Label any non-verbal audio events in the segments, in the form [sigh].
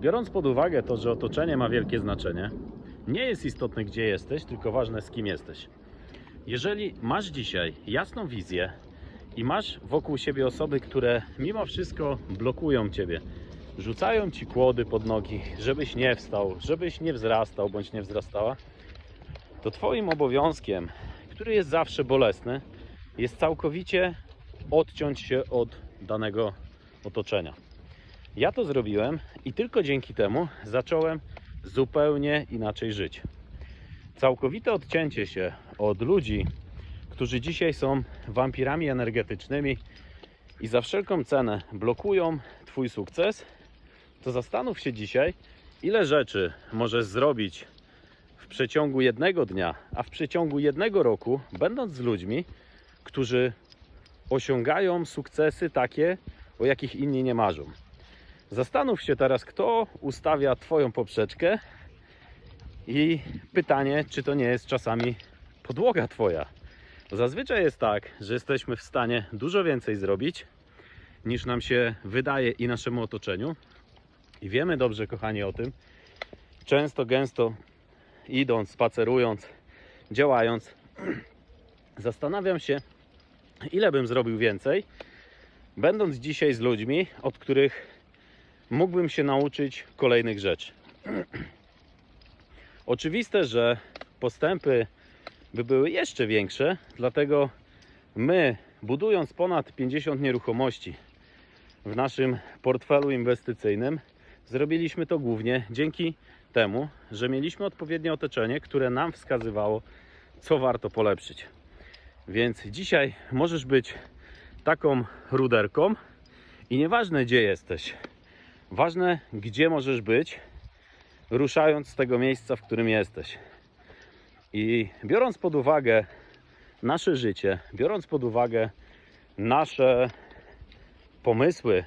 Biorąc pod uwagę to, że otoczenie ma wielkie znaczenie, nie jest istotne gdzie jesteś, tylko ważne z kim jesteś. Jeżeli masz dzisiaj jasną wizję i masz wokół siebie osoby, które mimo wszystko blokują ciebie, rzucają ci kłody pod nogi, żebyś nie wstał, żebyś nie wzrastał bądź nie wzrastała, to Twoim obowiązkiem, który jest zawsze bolesny, jest całkowicie odciąć się od danego otoczenia. Ja to zrobiłem i tylko dzięki temu zacząłem zupełnie inaczej żyć. Całkowite odcięcie się od ludzi, którzy dzisiaj są wampirami energetycznymi i za wszelką cenę blokują Twój sukces, to zastanów się dzisiaj, ile rzeczy możesz zrobić w przeciągu jednego dnia, a w przeciągu jednego roku, będąc z ludźmi, którzy osiągają sukcesy takie, o jakich inni nie marzą. Zastanów się teraz, kto ustawia Twoją poprzeczkę i pytanie, czy to nie jest czasami podłoga Twoja. Zazwyczaj jest tak, że jesteśmy w stanie dużo więcej zrobić niż nam się wydaje i naszemu otoczeniu. I wiemy dobrze, kochani, o tym. Często, gęsto idąc, spacerując, działając, [clears throat] zastanawiam się, ile bym zrobił więcej, będąc dzisiaj z ludźmi, od których mógłbym się nauczyć kolejnych rzeczy. [clears throat] Oczywiste, że postępy by były jeszcze większe, dlatego my, budując ponad 50 nieruchomości w naszym portfelu inwestycyjnym, zrobiliśmy to głównie dzięki temu, że mieliśmy odpowiednie otoczenie, które nam wskazywało, co warto polepszyć. Więc dzisiaj możesz być taką ruderką i nieważne gdzie jesteś, ważne gdzie możesz być, ruszając z tego miejsca, w którym jesteś. I biorąc pod uwagę nasze życie, biorąc pod uwagę nasze pomysły,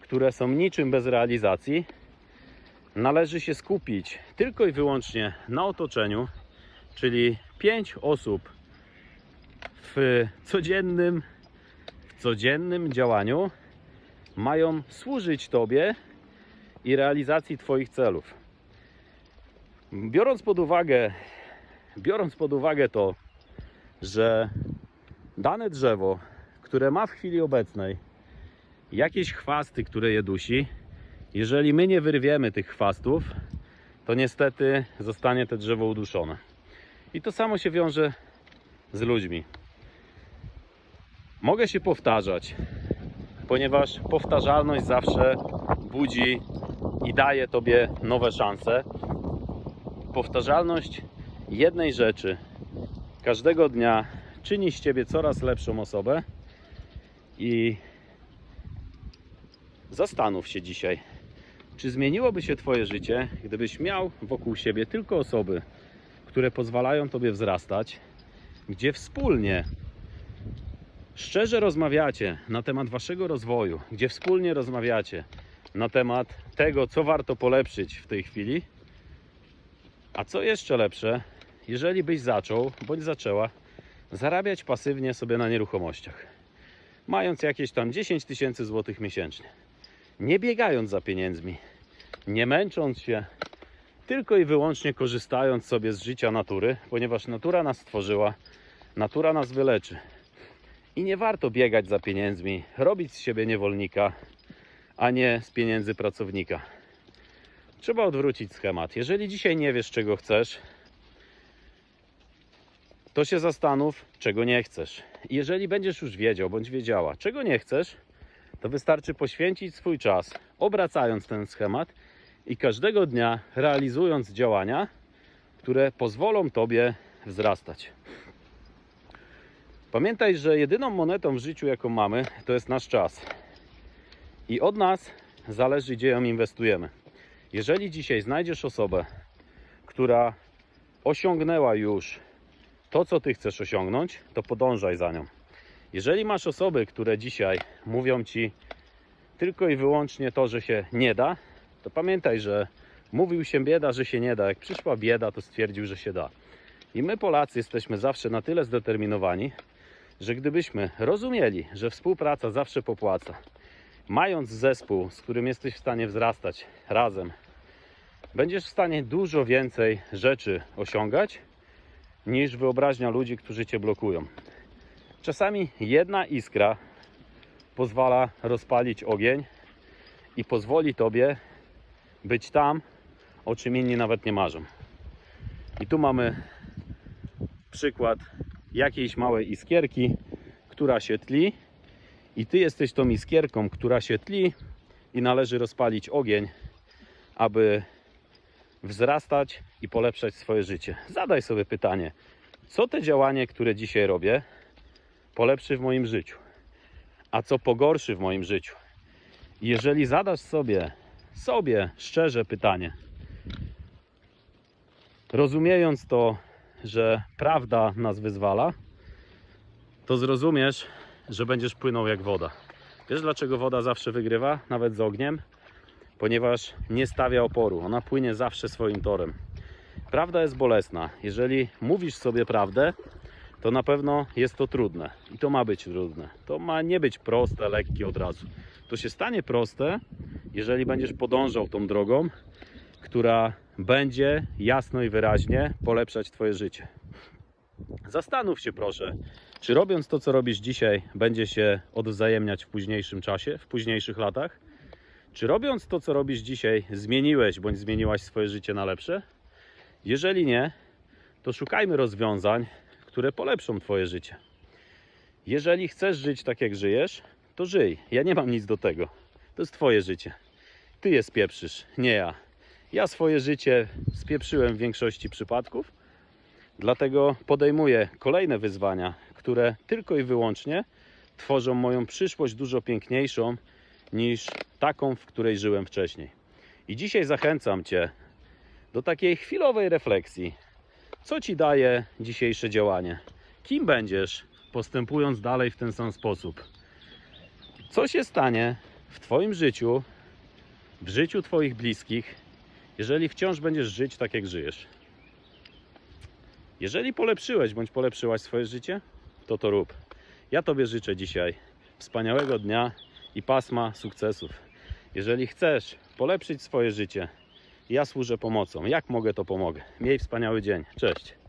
które są niczym bez realizacji, należy się skupić tylko i wyłącznie na otoczeniu, czyli 5 osób w codziennym, w codziennym działaniu mają służyć Tobie i realizacji Twoich celów. Biorąc pod uwagę, biorąc pod uwagę to, że dane drzewo, które ma w chwili obecnej jakieś chwasty, które je dusi, jeżeli my nie wyrwiemy tych chwastów, to niestety zostanie to drzewo uduszone. I to samo się wiąże z ludźmi. Mogę się powtarzać, ponieważ powtarzalność zawsze budzi i daje Tobie nowe szanse. Powtarzalność jednej rzeczy każdego dnia czyni z Ciebie coraz lepszą osobę i zastanów się dzisiaj, czy zmieniłoby się Twoje życie, gdybyś miał wokół siebie tylko osoby, które pozwalają Tobie wzrastać, gdzie wspólnie szczerze rozmawiacie na temat Waszego rozwoju, gdzie wspólnie rozmawiacie na temat tego, co warto polepszyć w tej chwili, a co jeszcze lepsze, jeżeli byś zaczął bądź zaczęła zarabiać pasywnie sobie na nieruchomościach, mając jakieś tam 10 tysięcy złotych miesięcznie, nie biegając za pieniędzmi, nie męcząc się, tylko i wyłącznie korzystając sobie z życia natury, ponieważ natura nas stworzyła, natura nas wyleczy. I nie warto biegać za pieniędzmi, robić z siebie niewolnika, a nie z pieniędzy pracownika. Trzeba odwrócić schemat. Jeżeli dzisiaj nie wiesz, czego chcesz, to się zastanów, czego nie chcesz. Jeżeli będziesz już wiedział bądź wiedziała, czego nie chcesz, to wystarczy poświęcić swój czas, obracając ten schemat i każdego dnia realizując działania, które pozwolą Tobie wzrastać. Pamiętaj, że jedyną monetą w życiu, jaką mamy, to jest nasz czas. I od nas zależy, gdzie ją inwestujemy. Jeżeli dzisiaj znajdziesz osobę, która osiągnęła już to, co Ty chcesz osiągnąć, to podążaj za nią. Jeżeli masz osoby, które dzisiaj mówią Ci tylko i wyłącznie to, że się nie da, to pamiętaj, że mówił się bieda, że się nie da. Jak przyszła bieda, to stwierdził, że się da. I my, Polacy, jesteśmy zawsze na tyle zdeterminowani, że gdybyśmy rozumieli, że współpraca zawsze popłaca Mając zespół, z którym jesteś w stanie wzrastać razem, będziesz w stanie dużo więcej rzeczy osiągać niż wyobraźnia ludzi, którzy cię blokują. Czasami jedna iskra pozwala rozpalić ogień i pozwoli tobie być tam, o czym inni nawet nie marzą. I tu mamy przykład jakiejś małej iskierki, która się tli, i ty jesteś tą iskierką, która się tli, i należy rozpalić ogień, aby wzrastać i polepszać swoje życie. Zadaj sobie pytanie, co te działanie, które dzisiaj robię, polepszy w moim życiu, a co pogorszy w moim życiu. Jeżeli zadasz sobie, sobie szczerze pytanie, rozumiejąc to, że prawda nas wyzwala, to zrozumiesz, że będziesz płynął jak woda. Wiesz dlaczego woda zawsze wygrywa, nawet z ogniem? Ponieważ nie stawia oporu, ona płynie zawsze swoim torem. Prawda jest bolesna. Jeżeli mówisz sobie prawdę, to na pewno jest to trudne. I to ma być trudne. To ma nie być proste, lekkie od razu. To się stanie proste, jeżeli będziesz podążał tą drogą, która będzie jasno i wyraźnie polepszać Twoje życie. Zastanów się proszę, czy robiąc to, co robisz dzisiaj, będzie się odwzajemniać w późniejszym czasie, w późniejszych latach? Czy robiąc to, co robisz dzisiaj, zmieniłeś bądź zmieniłaś swoje życie na lepsze? Jeżeli nie, to szukajmy rozwiązań, które polepszą Twoje życie. Jeżeli chcesz żyć tak, jak żyjesz, to żyj. Ja nie mam nic do tego. To jest Twoje życie. Ty je spieprzysz, nie ja. Ja swoje życie spieprzyłem w większości przypadków, dlatego podejmuję kolejne wyzwania, które tylko i wyłącznie tworzą moją przyszłość dużo piękniejszą niż taką, w której żyłem wcześniej. I dzisiaj zachęcam Cię do takiej chwilowej refleksji. Co Ci daje dzisiejsze działanie? Kim będziesz, postępując dalej w ten sam sposób? Co się stanie w Twoim życiu, w życiu Twoich bliskich, jeżeli wciąż będziesz żyć tak, jak żyjesz? Jeżeli polepszyłeś bądź polepszyłaś swoje życie, to to rób. Ja Tobie życzę dzisiaj wspaniałego dnia i pasma sukcesów. Jeżeli chcesz polepszyć swoje życie, ja służę pomocą. Jak mogę, to pomogę. Miej wspaniały dzień. Cześć.